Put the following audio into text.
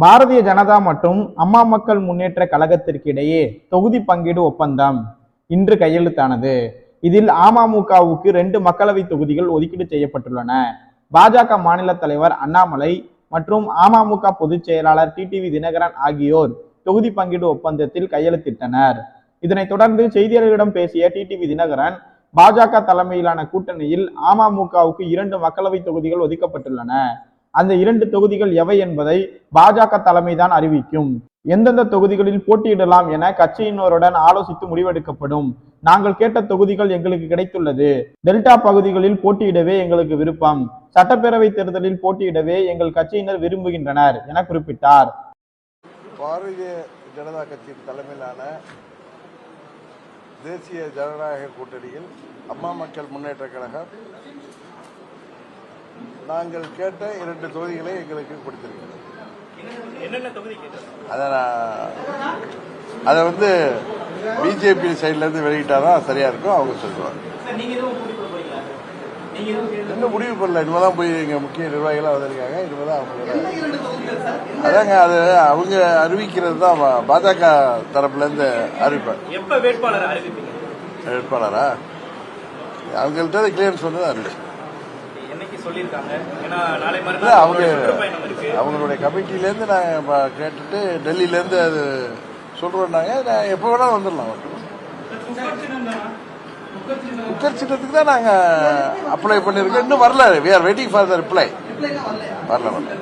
பாரதிய ஜனதா மற்றும் அம்மா மக்கள் முன்னேற்ற கழகத்திற்கு இடையே தொகுதி பங்கீடு ஒப்பந்தம் இன்று கையெழுத்தானது. இதில் அமமுகவுக்கு ரெண்டு மக்களவை தொகுதிகள் ஒதுக்கீடு செய்யப்பட்டுள்ளன. பாஜக மாநில தலைவர் அண்ணாமலை மற்றும் அமமுக பொதுச் செயலாளர் டிடிவி தினகரன் ஆகியோர் தொகுதி பங்கீடு ஒப்பந்தத்தில் கையெழுத்திட்டனர். இதனைத் தொடர்ந்து செய்தியாளர்களிடம் பேசிய டிடிவி தினகரன் பாஜக தலைமையிலான கூட்டணியில் அமமுகவுக்கு இரண்டு மக்களவை தொகுதிகள் ஒதுக்கப்பட்டுள்ளன. அந்த இரண்டு தொகுதிகள் எவை என்பதை பாஜக தலைமைதான் அறிவிக்கும். எந்தெந்த தொகுதிகளில் போட்டியிடலாம் என கட்சியினருடன் ஆலோசித்து முடிவெடுக்கப்படும். நாங்கள் கேட்ட தொகுதிகள் எங்களுக்கு கிடைத்துள்ளது. டெல்டா பகுதிகளில் போட்டியிடவே எங்களுக்கு விருப்பம். சட்டப்பேரவை தேர்தலில் போட்டியிடவே எங்கள் கட்சியினர் விரும்புகின்றனர் என குறிப்பிட்டார். பாரதிய ஜனதா கட்சியின் தலைமையிலான தேசிய ஜனநாயக கூட்டணியில் அம்மா மக்கள் முன்னேற்ற கழகம் நாங்கள் கேட்ட இரண்டு தொகுதிகளை எங்களுக்கு கொடுத்திருக்கிறது. அதை நான் அதை வந்து பிஜேபி சைட்ல இருந்து வெளியிட்டாதான் சரியா இருக்கும் அவங்க சொல்லுவாங்க. இன்னும் முடிவு பண்ணல? இனிமேதான் போய் எங்க முக்கிய நிர்வாகிகள் வந்திருக்காங்க இனிமேதான் அவங்க அதாங்க அது அவங்க அறிவிக்கிறது தான் பாஜக தரப்புல இருந்து அறிவிப்பாங்க எப்ப வேட்பாளர் அவங்கள்ட்ட கிளியரன்ஸ் வந்து தான் அறிவிச்சு. என்னைக்கு சொல்லியிருக்காங்க. ஏன்னா நாளை மறுநாள் அவங்க அவங்களுடைய கமிட்டில இருந்து நாங்க ப- கேட்டுட்டு டெல்லியில இருந்து அது சொல்றோம்னாங்க நான் எப்ப வேணாலும் வந்துடலாம் குக்கர் சின்னத்துக்கு தான் நாங்க அப்ளை பண்ணிருக்கோம் இன்னும் வரல. We are waiting for the reply வரல வரல.